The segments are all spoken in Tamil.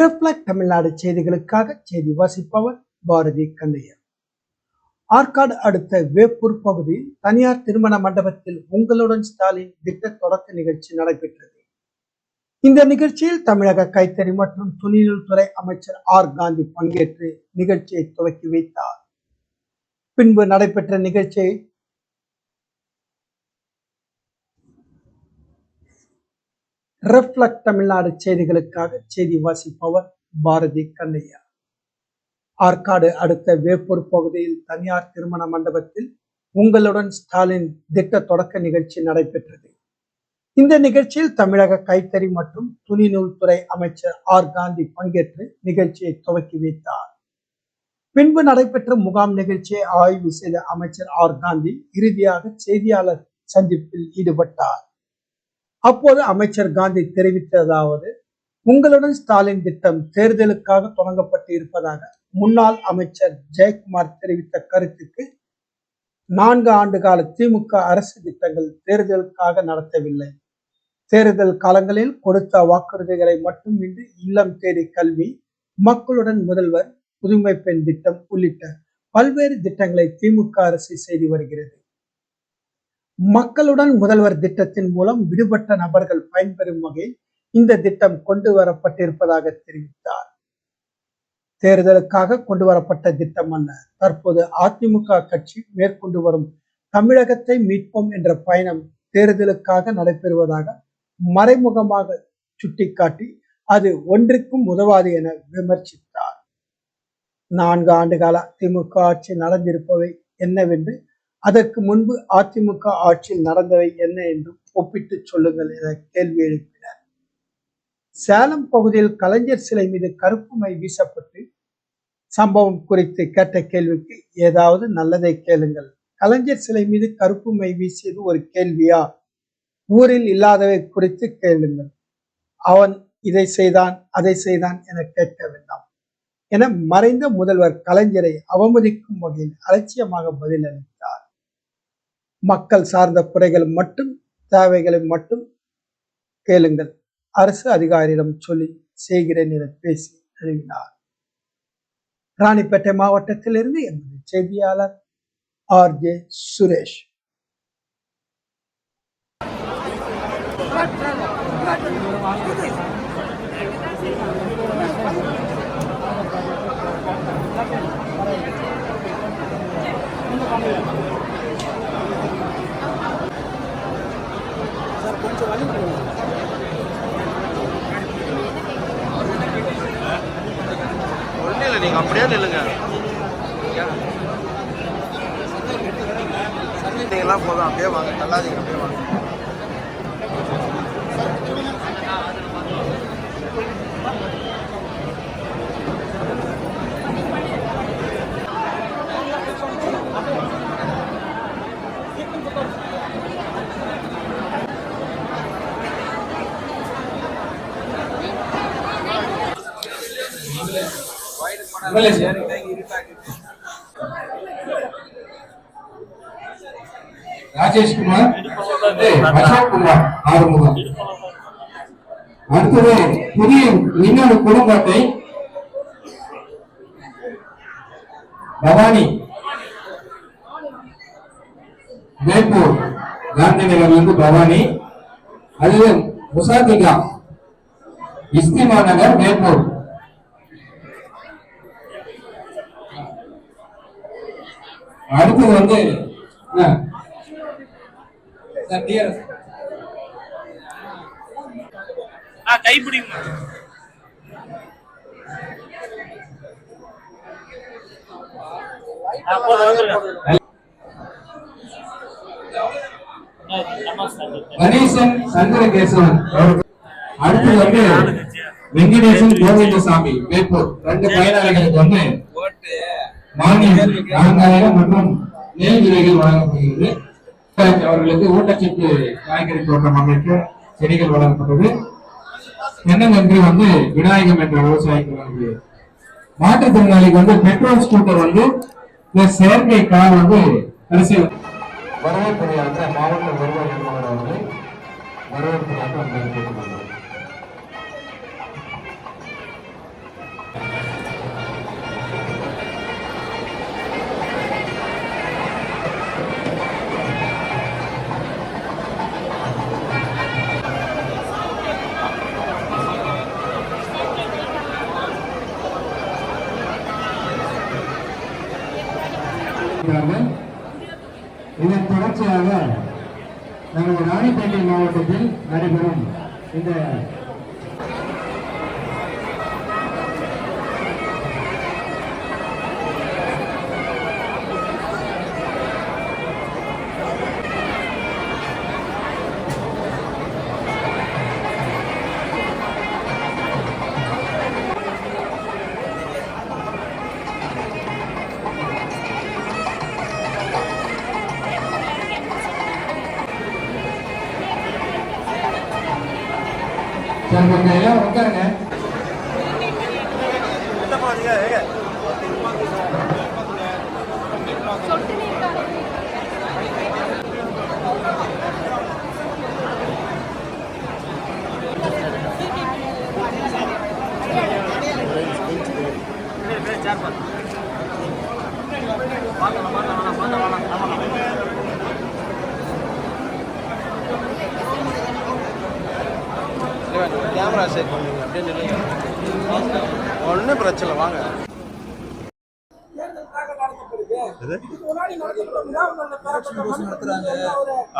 ரிஃப்ளெக்ட் தமிழ்நாடு செய்திகளுக்காக செய்தி வாசிப்பவர் பாரதி கண்ணையர். ஆற்காடு அடுத்த வேப்பூர் பகுதியில் தனியார் திருமண மண்டபத்தில் உங்களுடன் ஸ்டாலின் திட்ட தொடக்க நிகழ்ச்சி நடைபெற்றது. இந்த நிகழ்ச்சியில் தமிழக கைத்தறி மற்றும் தொழில்துறை அமைச்சர் ஆர். காந்தி பங்கேற்று நிகழ்ச்சியை துவக்கி வைத்தார். பின்பு நடைபெற்ற நிகழ்ச்சியை ரிஃப்ளக்ட் தமிழ்நாடு செய்திகளுக்காக செய்தி வாசிப்பவர் பாரதி கண்ணையா. ஆற்காடு அடுத்த வேப்பூர் பகுதியில் தனியார் திருமண மண்டபத்தில் உங்களுடன் ஸ்டாலின் திட்ட தொடக்க நிகழ்ச்சி நடைபெற்றது. இந்த நிகழ்ச்சியில் தமிழக கைத்தறி மற்றும் துணிநூல்துறை அமைச்சர் ஆர் காந்தி பங்கேற்று நிகழ்ச்சியை துவக்கி வைத்தார். பின்பு நடைபெற்ற முகாம் நிகழ்ச்சியை ஆய்வு செய்த அமைச்சர் ஆர் காந்தி இறுதியாக செய்தியாளர் சந்திப்பில் ஈடுபட்டார். அப்போது அமைச்சர் காந்தி தெரிவித்ததாவது உங்களுடன் ஸ்டாலின் திட்டம் தேர்தலுக்காக தொடங்கப்பட்டு இருப்பதாக முன்னாள் அமைச்சர் ஜெயக்குமார் தெரிவித்த கருத்துக்கு நான்கு ஆண்டு கால திமுக அரசு திட்டங்கள் தேர்தலுக்காக நடத்தவில்லை. தேர்தல் காலங்களில் கொடுத்த வாக்குறுதிகளை மட்டுமின்றி இல்லம் தேடி கல்வி மக்களுடன் முதல்வர் புதுமை பெண் திட்டம் உள்ளிட்ட பல்வேறு திட்டங்களை திமுக அரசு செய்து வருகிறது. மக்களுடன் முதல்வர் திட்டத்தின் மூலம் விடுபட்ட நபர்கள் பயன்பெறும் வகையில் இந்த திட்டம் கொண்டு வரப்பட்டிருப்பதாக தெரிவித்தார். தேர்தலுக்காக கொண்டு வரப்பட்ட திட்டம் அல்ல தற்போது அதிமுக கட்சி மேற்கொண்டு வரும் தமிழகத்தை மீட்போம் என்ற பயணம் தேர்தலுக்காக நடைபெறுவதாக மறைமுகமாக சுட்டிக்காட்டி அது ஒன்றுக்கும் உதவாது என விமர்சித்தார். நான்கு ஆண்டு கால திமுக ஆட்சி நடந்திருப்பவை என்னவென்று அதற்கு முன்பு அதிமுக ஆட்சியில் நடந்தவை என்ன என்றும் ஒப்பிட்டு சொல்லுங்கள் என கேள்வி எழுப்பினர். சேலம் பகுதியில் கலைஞர் சிலை மீது கருப்பு மை வீசப்பட்டு சம்பவம் குறித்து கேட்ட கேள்விக்கு ஏதாவது நல்லதை கேளுங்கள். கலைஞர் சிலை மீது கருப்பு மை வீசியது ஒரு கேள்வியா? ஊரில் இல்லாதவை குறித்து கேளுங்கள். அவன் இதை செய்தான் அதை செய்தான் என கேட்க வேண்டாம். என மறைந்த முதல்வர் கலைஞரை அவமதிக்கும் வகையில் அலட்சியமாக பதிலளித்தார். மக்கள் சார்ந்த குறைகள் மட்டும் தேவைகளை மட்டும் கேளுங்கள். அரசு அதிகாரியிடம் சொல்லி செய்கிறேன் என பேசி எழுதினார். ராணிப்பேட்டை மாவட்டத்திலிருந்து எமது செய்தியாளர் ஆர் ஜே சுரேஷ். ஒன்றும் இல்லை நீங்கள் அப்படியே நில்லுங்க நீங்களாம் போதும் அப்படியே வாங்க தள்ளாதீங்க அப்படியே வாங்க. ராஜேஷ் குமார். அசோக் குமார் ஆறுமுகம். அடுத்தது புதிய மின்னணு குடும்பத்தை பவானி வேப்பூர் காந்தி நகர்ல இருந்து பவானி அது முசாதிகா இஸ்திமா நகர் வேப்பூர் அடுத்தது வந்து ஆ, கைப்பிடிங்க கணேசன் சந்திரகேசவன் அடுத்து வந்து வெங்கடேசன் கோவிந்தசாமி வேப்பூர் ரெண்டு பயனாளிகளுக்கு வந்து மானியம் நான்காயிரம் மற்றும் நெல் விலைகள் வழங்கப்படுகிறது. அவர்களுக்கு ஊட்டச்சத்து காய்கறி தோட்டம் அமைக்க செடிகள் வளர்க்கப்பட்டது. தென்னங்கன்று வந்து விநாயகம் என்ற விவசாயிக்கு வந்து மாற்றுத்திறனாளிக்கு வந்து பெட்ரோல் ஸ்கூட்டர் வந்து செயற்கை கார் வந்து பரிசீலனை வரவேற்புரையாற்ற மாவட்ட வருவாய் அலுவலர் அவர்களை வரவேற்புரையாற்ற இருக்கிறார்கள் இதன் தொடர்ச்சியாக நமது ராணிப்பேட்டை மாவட்டத்தில் நடைபெறும் இந்த சார் கொஞ்சம் உட்காருங்க. கேமரா செக் பண்ணுங்க அப்படியே நில்லுங்க. ஒன்றும் பிரச்சனை வாங்க.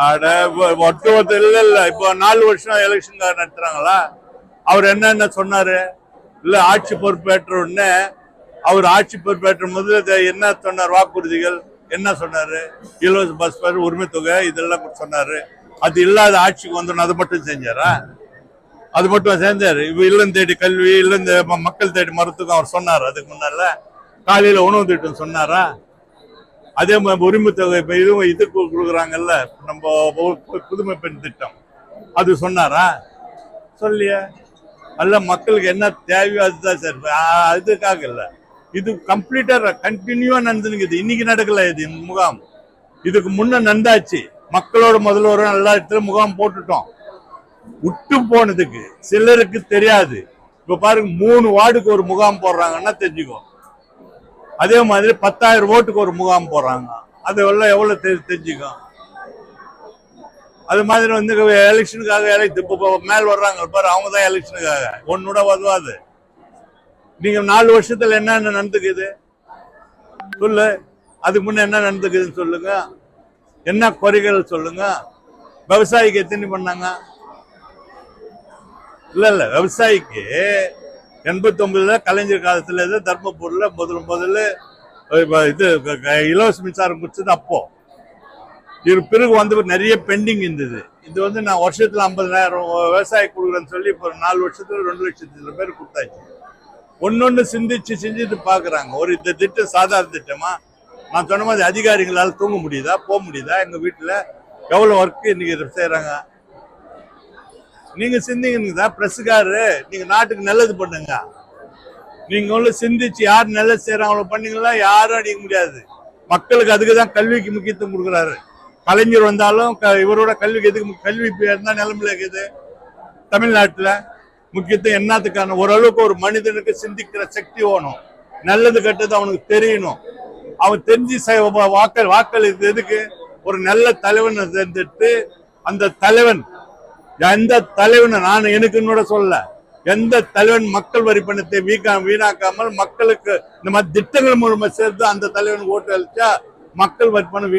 அட இப்ப ஒட்டு ஒருத்தர் இல்ல இல்ல. இப்போ நாலு வருஷம் எலெக்ஷன் நடத்துறாங்களா? அவர் என்னென்ன சொன்னாரு? இல்ல ஆட்சி பொறுப்பேற்ற உடனே அவர் ஆட்சி பொறுப்பேற்ற முதல்ல என்ன சொன்னார்? வாக்குறுதிகள் என்ன சொன்னாரு? இலவச பஸ் பேர் உரிமை தொகை இதெல்லாம் சொன்னாரு. அது இல்லாத ஆட்சிக்கு வந்தோன்னு அது மட்டும் செஞ்சாரா? அது மட்டும் சேர்ந்தார் இப்ப இல்லம் தேடி கல்வி இல்லம் தே- மக்கள் தேடி மருத்துவம் அவர் சொன்னார். அதுக்கு முன்னால காலையில உணவு திட்டம் சொன்னாரா? அதே மாதிரி உரிமை தொகை இப்போ இதுவும் இது கொடுக்குறாங்கல்ல நம்ம புதுமை பெண் திட்டம். அது சொன்னாரா? சொல்லிய அல்ல மக்களுக்கு என்ன தேவையோ அதுதான் சார். அதுக்காக இல்லை. இது கம்ப்ளீட்டா கண்டினியூவா நடந்துனுக்குது. இன்னைக்கு நடக்கல இது முகாம். இதுக்கு முன்னே நந்தாச்சு மக்களோட முதல்வரும் எல்லா இடத்துல முகாம் போட்டுட்டோம். விட்டு போனதுக்கு சிலருக்கு தெரியாது. இப்ப பாருங்க மூணு வார்டுக்கு ஒரு முகாம் போடுறாங்கன்னா தெரிஞ்சுக்கோ. அதே மாதிரி பத்தாயிரம் ஓட்டுக்கு ஒரு முகாம் போடுறாங்க. அது எல்லாம் எவ்வளவு தெரிஞ்சுக்கும் அது மாதிரி வந்து எலெக்ஷனுக்காக elec- மேல் வர்றாங்க. பாரு அவங்க தான் எலெக்ஷனுக்காக. ஒன்னோட வருவாது நீங்க நாலு வருஷத்துல என்னென்ன நடந்துக்குது? சொல்லு. அதுக்கு முன்ன என்ன நடந்துக்குதுன்னு சொல்லுங்க. என்ன குறைகள் சொல்லுங்க. விவசாயிக்கு எத்தனை பண்ணாங்க? இல்ல இல்ல விவசாயிக்கு எண்பத்தி ஒன்பதுல கலைஞர் காலத்துல இருந்து தர்மபுரியில முதல் முதல்ல இது இலவச மின்சாரம் கொடுத்தது அப்போ. இது பிறகு வந்து நிறைய பெண்டிங் இருந்தது. இது வந்து நான் வருஷத்துல ஐம்பதாயிரம் விவசாயி கொடுக்குறேன்னு சொல்லி இப்போ நாலு வருஷத்துல ரெண்டு லட்சத்துல பேர் கொடுத்தாச்சு. ஒன்னொன்னு சிந்திச்சு சிந்திச்சு பாக்குறாங்க. ஒரு இந்த திட்டம் சாதாரண திட்டமா? நான் சொன்ன மாதிரி அதிகாரிகளால் தூங்க முடியுதா போக முடியுதா? எங்க வீட்டுல எவ்வளவு ஒர்க் இன்னைக்கு செய்யறாங்க நீங்க சிந்திங்க பிரஸ்காரரு நீங்க நாட்டுக்கு நல்லது பண்ணுங்க. நீங்க உள்ள சிந்திச்சு யார் நல்லது செய்யறாங்களோ பண்ணீங்களா? யாரும் அடிக்க முடியாது. மக்களுக்கு அதுக்கு தான் கல்விக்கு முக்கியத்துவம் கொடுக்குறாரு. கலைஞர் வந்தாலும் க- இவரோட கல்விக்கு எதுக்கு கல்வி இருந்தால் என்ன இருக்குது. தமிழ்நாட்டில் முக்கியத்துவம் என்னத்துக்கான ஓரளவுக்கு ஒரு மனிதனுக்கு சிந்திக்கிற சக்தி வேணும். நல்லது கெட்டது அவனுக்கு தெரியணும். அவன் தெரிஞ்சு வாக்கள் வாக்கள் எதுக்கு? ஒரு நல்ல தலைவனை தேர்ந்தெடுத்து அந்த தலைவன் எந்த தலைவனை நான் எனக்குன்னு கூட சொல்ல எந்த தலைவன் மக்கள் வரி பணத்தை வீக்கா வீணாக்காமல் மக்களுக்கு இந்த மாதிரி திட்டங்கள் மூலமா சேர்த்து அந்த தலைவனுக்கு ஓட்டு அளிச்சா மக்கள் வரி பணம்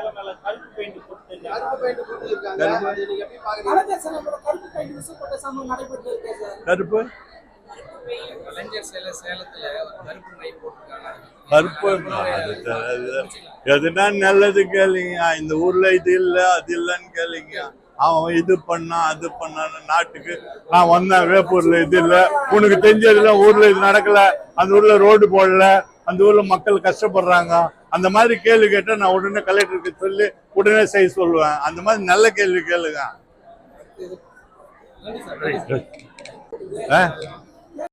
சில மேல கருப்பு. போட்டு கலைஞர் சில சேலத்துல ஒரு கருப்பு மை போட்டிருக்காங்க கருப்பு. அது த- அது- எதுனா நல்லது கேளுங்க. இந்த ஊர்ல இது இல்ல அது இல்லன்னு கேளுங்க. அவன் இது பண்ணா அது பண்ணான்னு நாட்டுக்கு நான் வந்தேன். வேப்பூர்ல இது இல்ல. உனக்கு தெரிஞ்சதுல ஊர்ல இது நடக்கல. அந்த ஊர்ல ரோடு போடல. அந்த ஊர்ல மக்கள் கஷ்டப்படுறாங்க. அந்த மாதிரி கேள்வி கேட்டா நான் உடனே கலெக்டருக்கு சொல்லி உடனே செய்ய சொல்லுவேன். அந்த மாதிரி நல்ல கேள்வி கேளுங்க. ஆ?